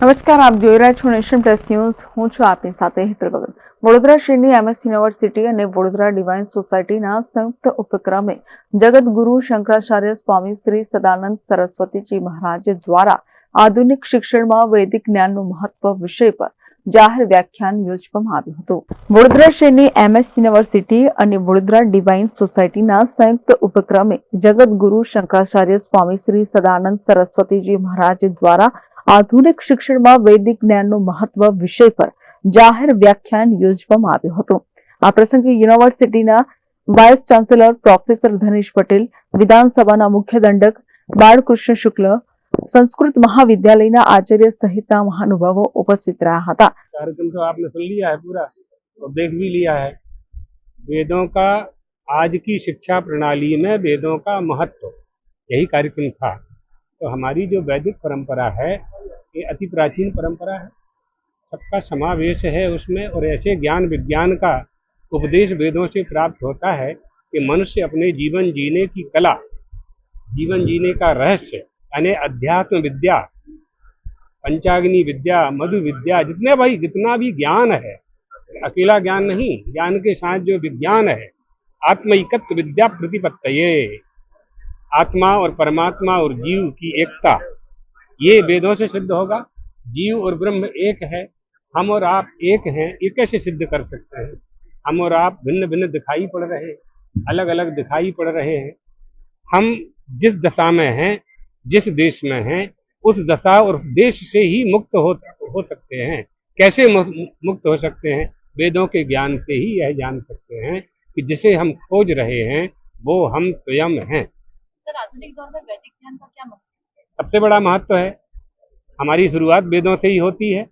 નમસ્કાર, આપ જોઈ રહ્યા છો નેશન પ્લસ ન્યૂઝ. હું છું આપની સાથે હેતર વડોદરા શહેરની એમએસ યુનિવર્સિટી અને વડોદરા ડિવાઇન સોસાયટીના સંયુક્ત ઉપક્રમે જગતગુરુ શંકરાચાર્ય સ્વામી શ્રી સદાનંદ સરસ્વતીજી મહારાજ દ્વારા આધુનિક શિક્ષણમાં વૈદિક જ્ઞાનનું મહત્વ વિષય પર જાહેર વ્યાખ્યાન યોજવામાં આવ્યું હતું. વડોદરા શહેરની એમએસ યુનિવર્સિટી અને વડોદરા ડિવાઇન સોસાયટીના સંયુક્ત ઉપક્રમે જગતગુરુ શંકરાચાર્ય સ્વામી શ્રી સદાનંદ સરસ્વતીજી મહારાજ દ્વારા આધુનિક શિક્ષણમાં વૈદિક જ્ઞાનનું મહત્વ વિષય પર જાહેર વ્યાખ્યાન યોજવામાં આવ્યું હતું આ પ્રસંગે યુનિવર્સિટીના vice chancellor professor Dhanesh Patel વિધાનસભાના મુખ્ય દંડક બાળકૃષ્ણ શુક્લ સંસ્કૃત મહાવિદ્યાલયના આચાર્ય સહિતના મહાનુભાવો ઉપસ્થિત રહ્યા હતા कार्यक्रम तो आपने सुन लिया है पूरा और देख भी लिया है वेदों का आज की शिक्षा प्रणाली में वेदों का महत्व यही कार्यक्रम था तो हमारी जो वैदिक परंपरा है, ये अति प्राचीन परंपरा है। सबका समावेश है उसमें और ऐसे ज्ञान विज्ञान का उपदेश वेदों से प्राप्त होता है कि मनुष्य अपने जीवन जीने की कला, जीवन जीने का रहस्य, यानी अध्यात्म विद्या, पंचाग्नि विद्या, मधु विद्या, जितने भाई, जितना भी ज्ञान है, अकेला ज्ञान नहीं, ज्ञान के साथ जो विज्ञान है आत्मइकत्व विद्या प्रतिपत्त आत्मा और परमात्मा और जीव की एकता। ये वेदों से सिद्ध होगा। जीव और ब्रह्म एक है। हम और आप एक हैं। ये कैसे सिद्ध कर सकते हैं? हम और आप भिन्न भिन्न दिखाई पड़ रहे हैं। अलग अलग दिखाई पड़ रहे हैं। हम जिस दशा में हैं, जिस देश में हैं, उस दशा और देश से ही मुक्त हो हो सकते हैं। कैसे मुक्त हो सकते हैं? वेदों के ज्ञान से ही यह जान सकते हैं कि जिसे हम खोज रहे हैं, वो हम स्वयं हैं। सबसे बड़ा महत्व है, हमारी शुरुआत वेदों से ही होती है।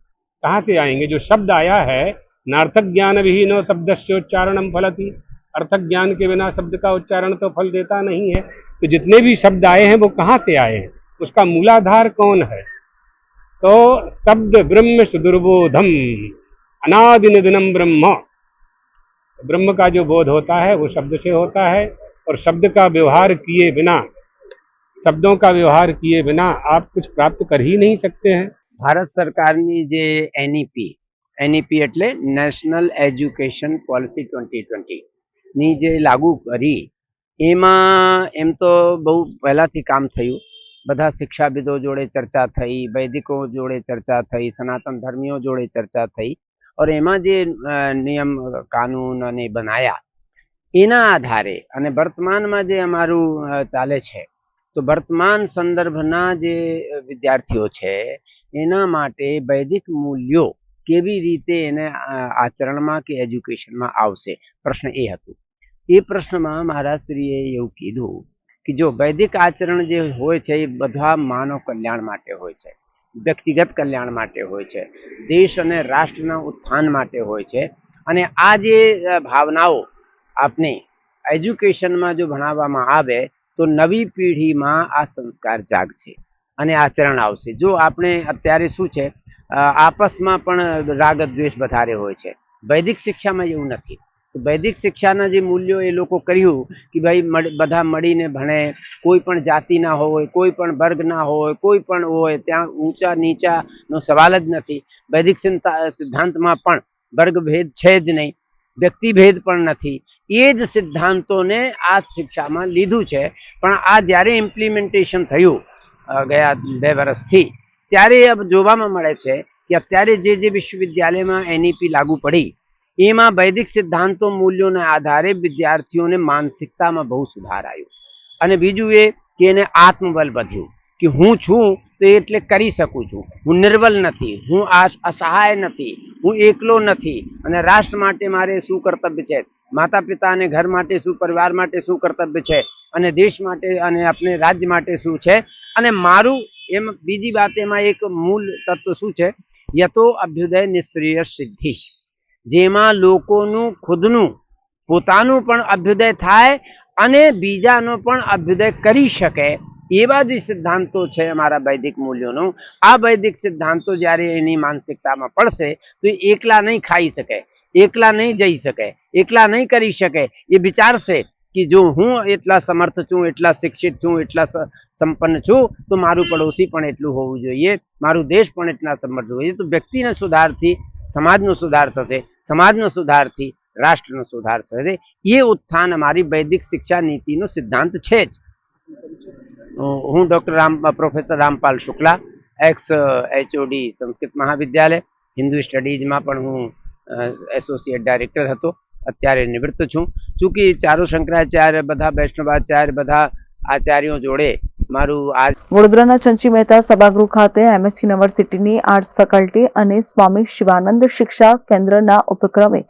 कहाँ से आएँगे? जो शब्द आया है, नार्थक ज्ञान विहीनो शब्द से उच्चारणम फलती। अर्थक ज्ञान के बिना शब्द का उच्चारण तो फल देता नहीं है। तो जितने भी शब्द आए हैं, वो कहाँ से आए हैं? उसका मूलाधार कौन है? तो शब्द ब्रह्म सुदुर्बोधम अनादि निधनम ब्रह्म। ब्रह्म का जो बोध होता है, वो शब्द से होता है। और शब्द का व्यवहार किए बिना, शब्दों का व्यवहार किए बिना आप कुछ प्राप्त कर ही नहीं सकते हैं। भारत सरकार ने J N E P, N E P eight national education policy twenty twenty नी जे लागू करी, एम एम तो बहु पहला थी काम थ बधा शिक्षाविदों जोड़े चर्चा थी वैदिकों जोड़े चर्चा थी सनातन धर्मियों जोड़े चर्चा थी और एम जे नियम, कानून ने बनाया એના આધારે અને વર્તમાનમાં જે અમારું ચાલે છે, તો વર્તમાન સંદર્ભના જે વિદ્યાર્થીઓ છે, એના માટે વૈદિક મૂલ્યો કેવી રીતે એને આચરણમાં કે એજ્યુકેશનમાં આવશે? પ્રશ્ન એ હતો. એ પ્રશ્નમાં મહારાજશ્રીએ એવું કીધું કે જો વૈદિક આચરણ જે હોય છે, એ બધા માનવ કલ્યાણ માટે હોય છે, વ્યક્તિગત કલ્યાણ માટે હોય છે, દેશ અને રાષ્ટ્રના ઉત્થાન માટે હોય છે, અને આ જે ભાવનાઓ આપને એજ્યુકેશનમાં જો ભણાવવામાં આવે, તો નવી પેઢીમાં આ સંસ્કાર જાગશે અને આચરણ આવશે. જો આપણે અત્યારે શું છે આપસમાં પણ રાગ દ્વેષ વધારે હોય છે. વૈદિક શિક્ષામાં એવું નથી. વૈદિક શિક્ષાના જે મૂલ્યો એ લોકો કર્યું કે ભાઈ બધા મળીને ભણે. કોઈ પણ જાતિના હોય, કોઈ પણ વર્ગના હોય, કોઈ પણ હોય, ત્યાં ઊંચા નીચાનો સવાલ જ નથી. વૈદિક સિદ્ધાંતમાં પણ વર્ગભેદ છે જ નહીં. વ્યક્તિભેદ પણ નથી. એ જ સિદ્ધાંતોને આ શિક્ષામાં લીધું છે. પણ આ જ્યારે ઇમ્પ્લિમેન્ટેશન થયું ગયા બે વર્ષથી ત્યારે જોવામાં મળે છે કે અત્યારે જે જે વિશ્વવિદ્યાલયમાં એનઈપી લાગુ પડી, એમાં વૈદિક સિદ્ધાંતો મૂલ્યોના આધારે વિદ્યાર્થીઓને માનસિકતામાં બહુ સુધાર આવ્યો. અને બીજું એ કે એને આત્મબલ વધ્યું, કે હું છું તો એટલે કરી શકું છું. હું નિર્બલ નથી, હું અસહાય નથી, હું એકલો નથી. અને રાષ્ટ્ર માટે મારે શું કર્તવ્ય છે? માતા પિતા અને ઘર માટે શું, પરિવાર માટે શું કર્તવ્ય છે? અને દેશ માટે અને આપણે રાજ્ય માટે શું છે? અને મારું એમ બીજી વાત, એમાં એક મૂળ તત્વ શું છે? યતો અભ્યુદય નિષ્ક્રિય સિદ્ધિ. જેમાં લોકોનું ખુદનું, પોતાનું પણ અભ્યુદય થાય અને બીજાનો પણ અભ્યુદય કરી શકે. એવા જે સિદ્ધાંતો છે અમારા વૈદિક મૂલ્યોનો. આ વૈદિક સિદ્ધાંતો જ્યારે એની માનસિકતામાં પડશે, તો એકલા નહીં ખાઈ શકે. એકલા નહીં જઈ શકે, એકલા નહીં કરી શકે. એ વિચારશે કે જો હું એટલા સમર્થ છું, એટલા શિક્ષિત છું, એટલા સંપન્ન છું, તો મારું પડોશી પણ એટલું હોવું જોઈએ, મારું દેશ પણ એટલા સમર્થ જોઈએ. તો વ્યક્તિના સુધારથી, સમાજનો સુધાર થશે, સમાજનો સુધારથી, રાષ્ટ્રનો સુધાર થશે. એ ઉત્થાન અમારી વૈદિક શિક્ષા નીતિનો સિદ્ધાંત છે જ. હું doctor Ram, professor Rampal Shukla, ex HOD Sanskrit મહાવિદ્યાલય, Hindu સ્ટડીઝમાં પણ હું એસોસિએટ ડાયરેક્ટર હતો. અત્યારે નિવૃત્ત છું. ચૂંકી ચારુ શંકરાચાર્ય, બધા વૈષ્ણવાચાર્ય, બધા આચાર્યો જોડે મારું આ વડોદરાના ચંચી મહેતા સભાગૃહ ખાતે એમએસ યુનિવર્સિટીની આર્ટ્સ ફેકલ્ટી અને સ્વામી શિવાનંદ શિક્ષા કેન્દ્રના ઉપક્રમે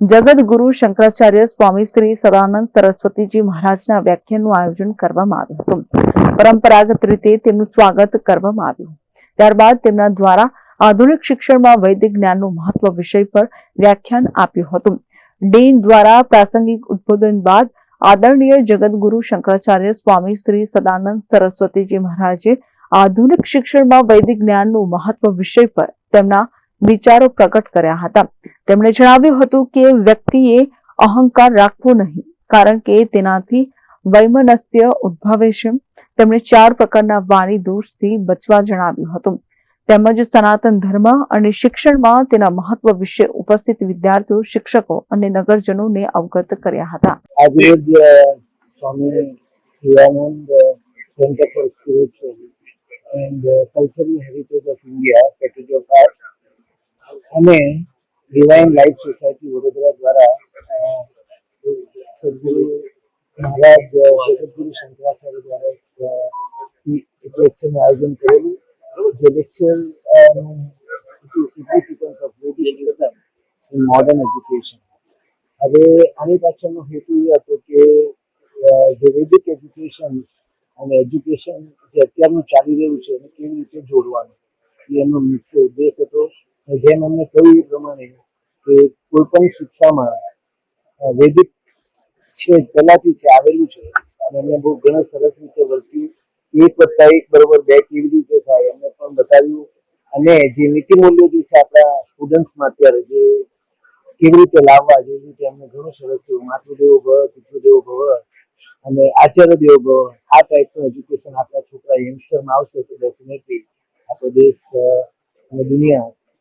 જગદગુરુ શંકરાચાર્ય સ્વામી શ્રી સદાનંદ સરસ્વતીજી મહારાજના વ્યાખ્યાનનું આયોજન કરવામાં આવ્યું હતું. પરંપરાગત રીતે તેમનું સ્વાગત કરવામાં આવ્યું. ત્યારબાદ તેમના દ્વારા આધુનિક શિક્ષણમાં વૈદિક જ્ઞાનનું મહત્વ વિષય પર વ્યાખ્યાન આપ્યું હતું. ડીન દ્વારા પ્રાસંગિક ઉદ્બોધન બાદ આદરણીય જગતગુરુ શંકરાચાર્ય સ્વામી શ્રી સદાનંદ સરસ્વતીજી મહારાજે આધુનિક શિક્ષણમાં વૈદિક જ્ઞાનનું મહત્વ વિષય પર તેમના વિચારો પ્રકટ કર્યા હતા. તેમણે જણાવ્યું હતું કે વ્યક્તિએ અહંકાર રાખવો નહીં, કારણ કે તેનાથી વૈમનસ્ય ઉદ્ભવે છે. તેમણે ચાર પ્રકારના વાણી દોષથી બચવા જણાવ્યું હતું. તેમજ સનાતન ધર્મ અને શિક્ષણમાં તેના મહત્વ વિશે ઉપસ્થિત વિદ્યાર્થીઓ, શિક્ષકો અને નગરજનોને અવગત કર્યા હતા. આજે Swami Shivananda centre for spiritual and cultural heritage of India faculty of arts અને ડિવાઇન લાઈફ સોસાયટી વડોદરા દ્વારા સદગુરુ મહારાજ, જગદગુરુ શંકરાચાર્ય દ્વારા એક લેક્ચરનું આયોજન કરેલું. જે lecture significance of Vedic wisdom in modern education હવે આની પાછળનો હેતુ એ હતો કે જે વૈદિક એજ્યુકેશન અને એજ્યુકેશન જે અત્યારનું ચાલી રહ્યું છે એને કેવી રીતે જોડવાનું, એ એમનો મુખ્ય ઉદ્દેશ હતો. જેમ એમને કહ્યું એ પ્રમાણે કે કોઈ પણ શિક્ષામાં વૈદિક છે પહેલાંથી છે આવેલું છે અને એમને બહુ ઘણા સરસ રીતે વર્ત્યું એક વત્તા એક બરોબર બે કેવી રીતે થાય, એમને પણ બતાવ્યું. અને જે નીતિ મૂલ્યો જે છે આપણા સ્ટુડન્ટ્સમાં અત્યારે, જે કેવી રીતે લાવવા, જેવી રીતે એમને ઘણું સરસ થયું માતૃદેવો ભવ, પિતૃદેવો ભવ અને આચાર્ય દેવો ભવ, આ ટાઈપનું એજ્યુકેશન આપણા છોકરા યંગસ્ટરમાં આવશે તો ડેફિનેટલી આપણો દેશ અને દુનિયા